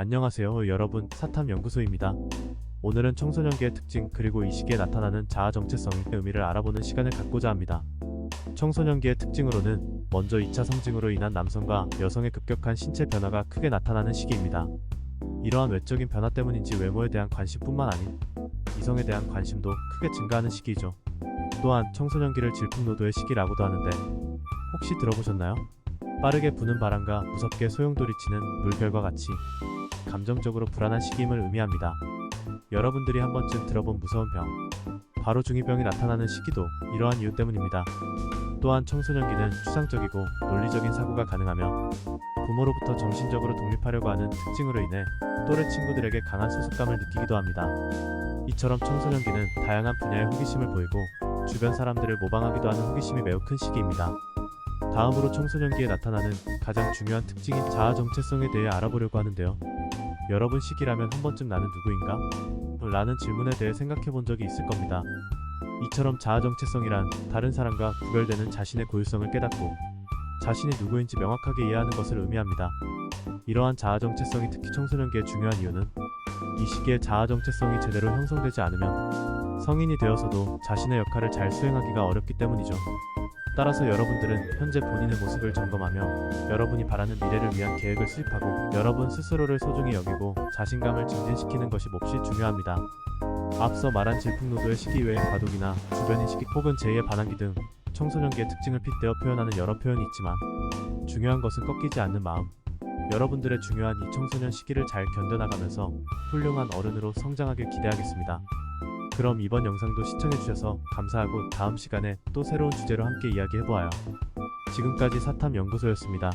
안녕하세요 여러분 사탐연구소입니다. 오늘은 청소년기의 특징 그리고 이 시기에 나타나는 자아 정체성의 의미를 알아보는 시간을 갖고자 합니다. 청소년기의 특징으로는 먼저 2차 성징으로 인한 남성과 여성의 급격한 신체 변화가 크게 나타나는 시기입니다. 이러한 외적인 변화 때문인지 외모에 대한 관심뿐만 아닌 이성에 대한 관심도 크게 증가하는 시기이죠. 또한 청소년기를 질풍노도의 시기라고도 하는데 혹시 들어보셨나요? 빠르게 부는 바람과 무섭게 소용돌이치는 물결과 같이 감정적으로 불안한 시기임을 의미합니다. 여러분들이 한 번쯤 들어본 무서운 병, 바로 중2병이 나타나는 시기도 이러한 이유 때문입니다. 또한 청소년기는 추상적이고 논리적인 사고가 가능하며 부모로부터 정신적으로 독립하려고 하는 특징으로 인해 또래 친구들에게 강한 소속감을 느끼기도 합니다. 이처럼 청소년기는 다양한 분야의 호기심을 보이고 주변 사람들을 모방하기도 하는 호기심이 매우 큰 시기입니다. 다음으로 청소년기에 나타나는 가장 중요한 특징인 자아 정체성에 대해 알아보려고 하는데요. 여러분 시기라면 한 번쯤 나는 누구인가? 라는 질문에 대해 생각해 본 적이 있을 겁니다. 이처럼 자아 정체성이란 다른 사람과 구별되는 자신의 고유성을 깨닫고 자신이 누구인지 명확하게 이해하는 것을 의미합니다. 이러한 자아 정체성이 특히 청소년기에 중요한 이유는 이 시기에 자아 정체성이 제대로 형성되지 않으면 성인이 되어서도 자신의 역할을 잘 수행하기가 어렵기 때문이죠. 따라서 여러분들은 현재 본인의 모습을 점검하며 여러분이 바라는 미래를 위한 계획을 수립하고 여러분 스스로를 소중히 여기고 자신감을 증진시키는 것이 몹시 중요합니다. 앞서 말한 질풍노도의 시기 외에 과도기나 주변인 시기 혹은 제2의 반항기 등 청소년기의 특징을 빗대어 표현하는 여러 표현이 있지만 중요한 것은 꺾이지 않는 마음. 여러분들의 중요한 이 청소년 시기를 잘 견뎌나가면서 훌륭한 어른으로 성장하길 기대하겠습니다. 그럼 이번 영상도 시청해주셔서 감사하고 다음 시간에 또 새로운 주제로 함께 이야기해보아요. 지금까지 사탐연구소였습니다.